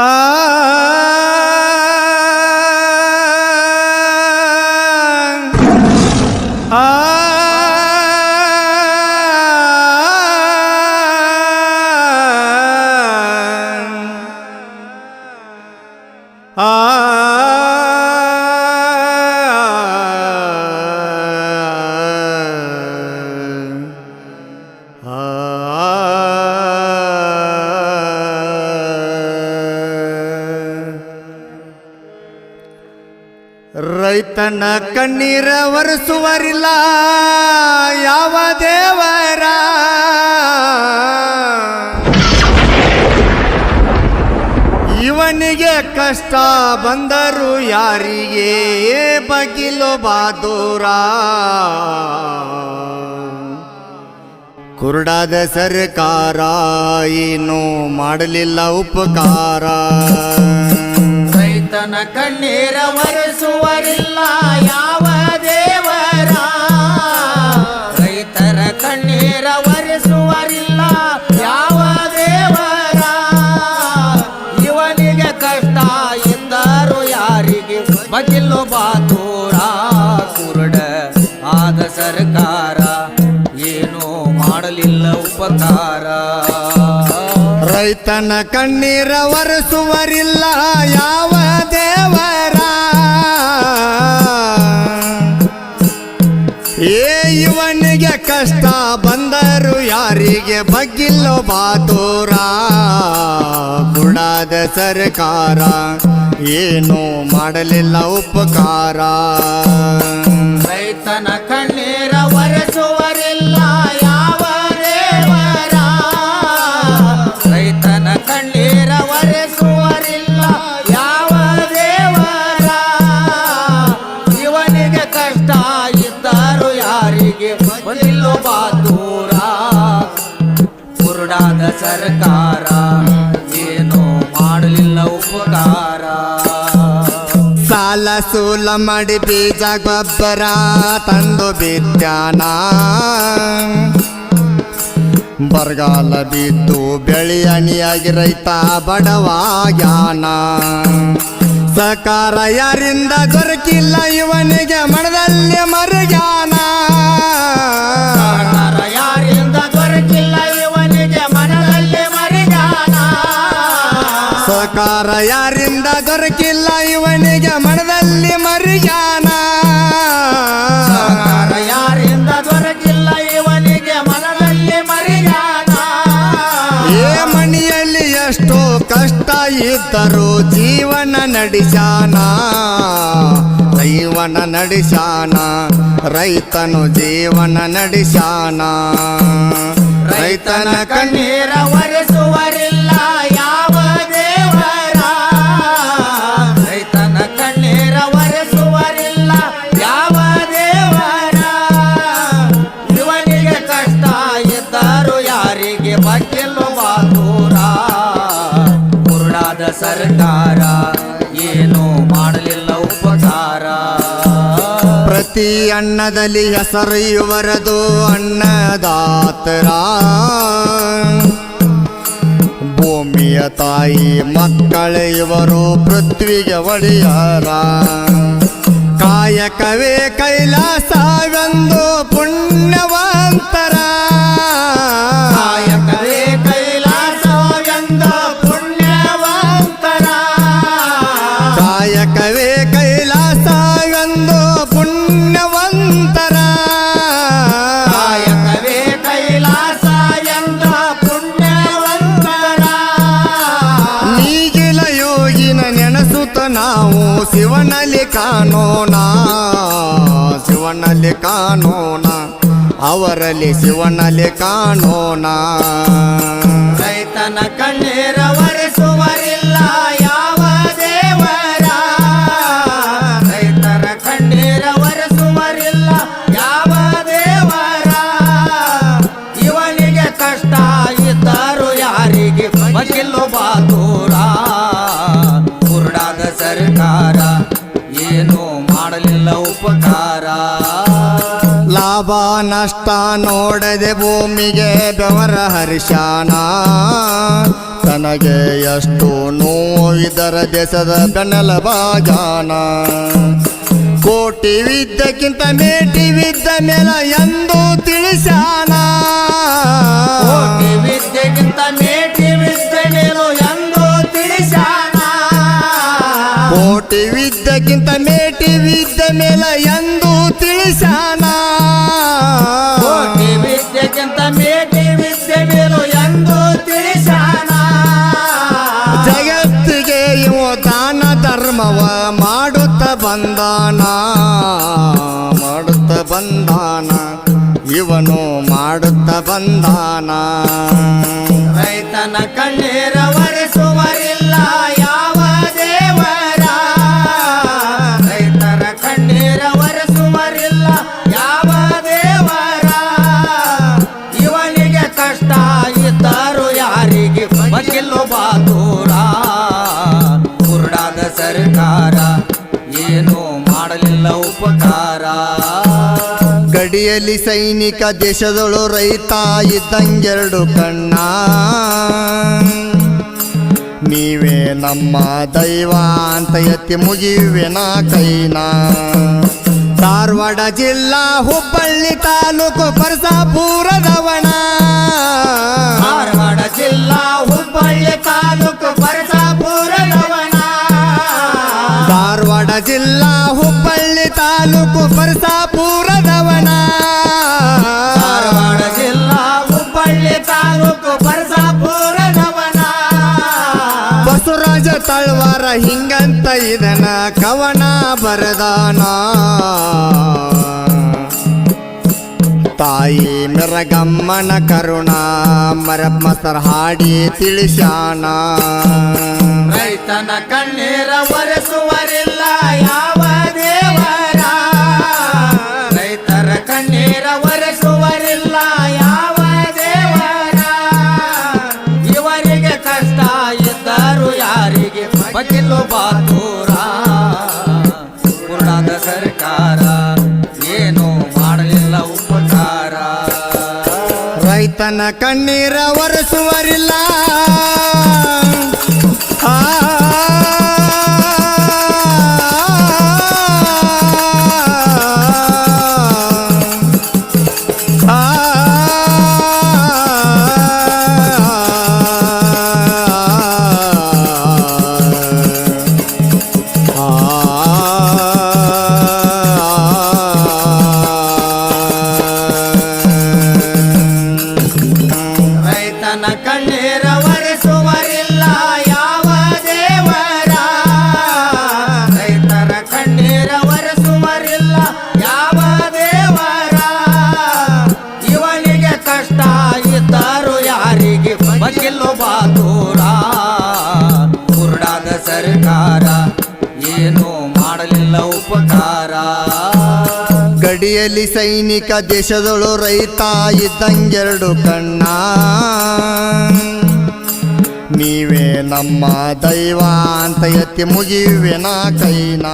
ಆ ರೈತನ ಕಣ್ಣೀರ ಒರೆಸುವರಿಲ್ಲ. ಯಾವ ದೇವರ? ಇವನಿಗೆ ಕಷ್ಟ ಬಂದರು ಯಾರಿಗೆ ಬಗಿಲು ಬಾದೂರ? ಕುರುಡಾದ ಸರ್ಕಾರ ಏನು ಮಾಡಲಿಲ್ಲ ಉಪಕಾರ. ರೈತನ ಕಣ್ಣೀರ ಒರೆಸುವರಿಲ್ಲ ಯಾವ ದೇವರ? ರೈತರ ಕಣ್ಣೀರ ಒರೆಸುವರಿಲ್ಲ ಯಾವ ದೇವರ? ಇವನಿಗೆ ಕಷ್ಟ ಎಂದರು ಯಾರಿಗೆ ಬಗಿಲು ಬಾತೂರ? ಕುರುಡ ಆದ ಸರ್ಕಾರ ಏನೂ ಮಾಡಲಿಲ್ಲ ಉಪಕಾರ. ರೈತನ ಕಣ್ಣೀರ ಒರೆಸುವರಿಲ್ಲ ಯಾವ ದೇವರ? ಏ ಇವನಿಗೆ ಕಷ್ಟ ಬಂದರು ಯಾರಿಗೆ ಬಗ್ಗಿಲ್ಲೋ ಬಾತೋರ? ಬುಡಾದ ಸರ್ಕಾರ ಏನೂ ಮಾಡಲಿಲ್ಲ ಉಪಕಾರ. ಬಂದಿಲ್ಲೋ ಬಾದೂರ ಕುರುಡಾದ ಸರ್ಕಾರ, ಏನು ಮಾಡಲಿಲ್ಲ ಉಪಕಾರ. ಸಾಲ ಸೂಲ ಮಾಡಿ ಬೀಜ ಗೊಬ್ಬರ ತಂದು ಬಿದ್ದಾನ. ಬರಗಾಲ ಬಿದ್ದು ಬೆಳಿ ಅಣಿಯಾಗಿ ರೈತ ಬಡವಾಗ್ಯಾನ ಸಕಾರ ಯಾರಿಂದ ದೊರಕಿಲ್ಲ ಇವನಿಗೆ ಮನದಲ್ಲಿ ಮರುಗಾನ ಯಾರಿಂದ ದೊರಕಿಲ್ಲ ಇವನಿಗೆ ಮನದಲ್ಲಿ ಮರುಗಾನ ಸಕಾರ ಯಾರಿಂದ ದೊರಕಿಲ್ಲ ಇವನಿಗೆ ಮನದಲ್ಲಿ ಮರುಗ್ಯಾನ ಎಷ್ಟೋ ಕಷ್ಟ ಇದ್ದರೂ ಜೀವನ ನಡೆಸಾನ ಜೀವನ ನಡೆಸಾನ ರೈತನು ಜೀವನ ನಡೆಸಾನ ರೈತನ ಕಣ್ಣಿ ಸರ್ಕಾರ ಏನು ಮಾಡಲಿಲ್ಲ ಉಪಕಾರ. ಪ್ರತಿ ಅನ್ನದಲ್ಲಿ ಹೆಸರು ಇವರದು ಅನ್ನದಾತರ. ಭೂಮಿಯ ತಾಯಿ, ಮಕ್ಕಳ ಇವರು ಪೃಥ್ವಿಗೆ ಒಡೆಯರ. ಕಾಯಕವೇ ಕೈಲಾಸವೆಂದು ಪುಣ್ಯವಂತರ. ಕಾಯಕವೇ ಎಂದು ಪುಣ್ಯವಂತರ. ಕಾಯಕವೇ ಕೈಲಾಸ ಎಂದ ಪುಣ್ಯವಂತರ. ನೀಗಿಲ ಯೋಗಿನ ನೆನಸುತ ನಾವು ಶಿವನಲ್ಲಿ ಕಾಣೋಣ. ಶಿವನಲ್ಲಿ ಕಾಣೋಣ ಅವರಲ್ಲಿ ಶಿವನಲ್ಲಿ ಕಾಣೋಣ. ರೈತನ ಕಣ್ಣೀರ ಮಾಡಲಿಲ್ಲ ಉಪಕಾರ. ಲಾಭ ನಷ್ಟ ನೋಡದೆ ಭೂಮಿಗೆ ಬೆವರ ಹರಿಶಾನ. ತನಗೆ ಎಷ್ಟು ನೋವಿದರ ದೇಶದ ಬೆನ್ನಲ ಬಾಜಾನ ಕೋಟಿ ವಿದ್ದಕ್ಕಿಂತ ಮೇಟಿ ವಿದ್ದ ಮೇಲ ಎಂದು ಕೋಟಿ ವಿದ್ಯೆಗಿಂತ ಎಂದು ತಿಳಿಸಾನ. ಕೋಟಿ ವಿದ್ಯಕ್ಕಿಂತ ತಿಳಿಸ್ಯಾನ ಕೋಟಿ ವಿದ್ಯೆಗಿಂತ ಮೇಟಿ ವಿದ್ಯೆ ಮೇಲು ಎಂದು ತಿಳಿಸಾನ ಜಗತ್ತಿಗೆ ಇವ ದಾನ ಧರ್ಮವ ಮಾಡುತ್ತ ಬಂದಾನ. ಮಾಡುತ್ತ ಬಂದಾನ ಇವನು ಮಾಡುತ್ತ ಬಂದಾನ. ರೈತನ ಕಣ್ಣೀರ ಗಡಿಯಲ್ಲಿ ಸೈನಿಕ ದೇಶದಳು ರೈತ ಇದ್ದಂಗೆರಡು ಕಣ್ಣ. ನೀವೇ ನಮ್ಮ ದೈವ ಅಂತ ಎತ್ತಿ ಮುಗಿವೆನ ಕೈನ. ಧಾರವಾಡ ಜಿಲ್ಲಾ ಹುಬ್ಬಳ್ಳಿ ತಾಲೂಕು ಪರಸಾಪುರದವಣ. ಧಾರವಾಡ ಜಿಲ್ಲಾ ಹುಬ್ಬಳ್ಳಿ ತಾಲೂಕು ಪರಸಾಪುರದವಣ. ಧಾರವಾಡ ಜಿಲ್ಲಾ ಹುಬ್ಬಳ್ಳಿ ತಾಲೂಕು ಪರಸಾಪುರದವಣ ತಳ್ವಾರ ಹಿಂಗಂತ ಇದನ ಕವನ ಬರದಾನ. ತಾಯಿ ಮೆರಗಮ್ಮನ ಕರುಣ ಮರಮ್ಮಸರ್ ಹಾಡಿ ತಿಳಿಸಾನ ರೈತನ ಕಣ್ಣೀರ ಒರೆಸುವರಿಲ್ಲ, ಯಾವ ಬಗಿಲು ಬಾತೂರ ಪೂರ್ಣದ ಸರ್ಕಾರ ಏನು ಮಾಡಲಿಲ್ಲ ಉಪಕಾರ. ರೈತನ ಕಣ್ಣೀರ ಒರೆಸುವರಿಲ್ಲ. ಗಡಿಯಲ್ಲಿ ಸೈನಿಕ ದೇಶದಳು ರೈತ ಇದ್ದಂಗೆರಡು ಕಣ್ಣ. ನೀವೇ ನಮ್ಮ ದೈವ ಅಂತ ಎತ್ತಿ ಮುಗಿವೆನ ಕೈನ.